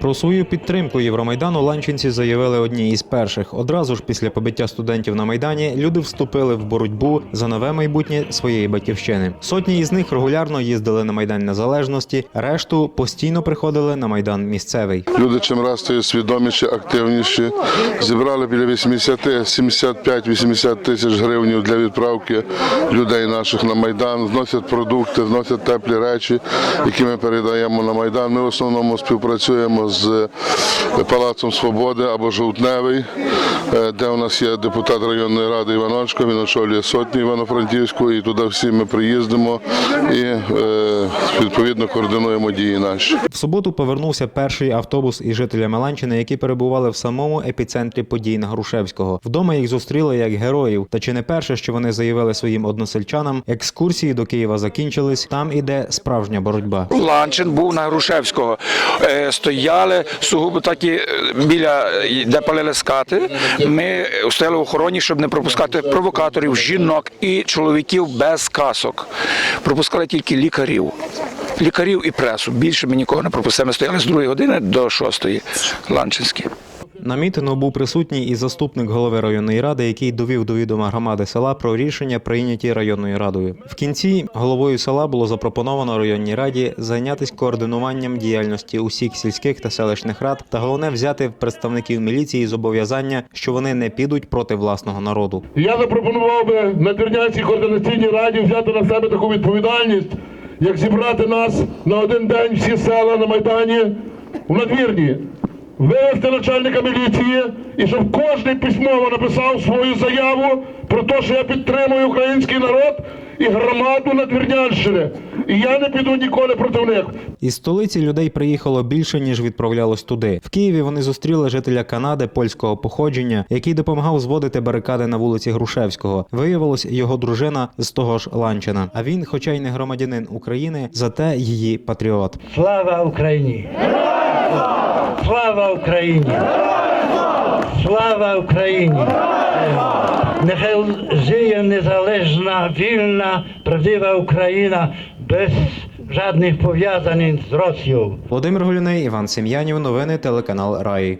Про свою підтримку Євромайдану ланчинці заявили одні із перших. Одразу ж після побиття студентів на майдані люди вступили в боротьбу за нове майбутнє своєї батьківщини. Сотні із них регулярно їздили на майдан незалежності, решту постійно приходили на майдан місцевий. Люди чим раз стають свідоміші, активніші. Зібрали біля 80, 75-80 тисяч гривень для відправки людей наших на майдан. Зносять продукти, зносять теплі речі, які ми передаємо на майдан. Ми в основному співпрацюємо з Палацом Свободи або Жовтневий, е, де у нас є депутат районної ради Іваночко. Він очолює сотню Івано-Франківську, і туди всі ми приїздимо і е, відповідно координуємо дії наші. В суботу повернувся перший автобус із жителями Ланчини, які перебували в самому епіцентрі подій на Грушевського. Вдома їх зустріли як героїв. Та чи не перше, що вони заявили своїм односельчанам, екскурсії до Києва закінчились. Там іде справжня боротьба. Ланчин був на Грушевського. Е, Стояли сугубо такі і біля е, де палили скати. Ми стояли в охороні, щоб не пропускати провокаторів, жінок і чоловіків без касок. Пропускали тільки лікарів. Лікарів і пресу. Більше ми нікого не пропустили. Ми стояли з 2 години до 6 Ланчинські. На мітингу був присутній і заступник голови районної ради, який довів до відома громади села про рішення, прийняті районною радою. В кінці головою села було запропоновано районній раді зайнятися координуванням діяльності усіх сільських та селищних рад, та головне взяти в представників міліції зобов'язання, що вони не підуть проти власного народу. Я запропонував би на Тернянській координаційній раді взяти на себе таку відповідальність, як зібрати нас на один день всі села на Майдані в надвірні, вивести начальника міліції і щоб кожен письмово написав свою заяву про те, що я підтримую український народ і громаду Надвірнянщини. І я не піду ніколи проти них. Із столиці людей приїхало більше ніж відправлялось туди. В Києві вони зустріли жителя Канади польського походження, який допомагав зводити барикади на вулиці Грушевського. Виявилось його дружина з того ж Ланчина. А він, хоча й не громадянин України, зате її патріот. Слава Україні! Слава Україні! Слава Україні! Нехай жиє незалежна, вільна, правдива Україна без жадних пов'язань з Росією. Володимир Голюней, Іван Сем'янів. Новини телеканал Раї.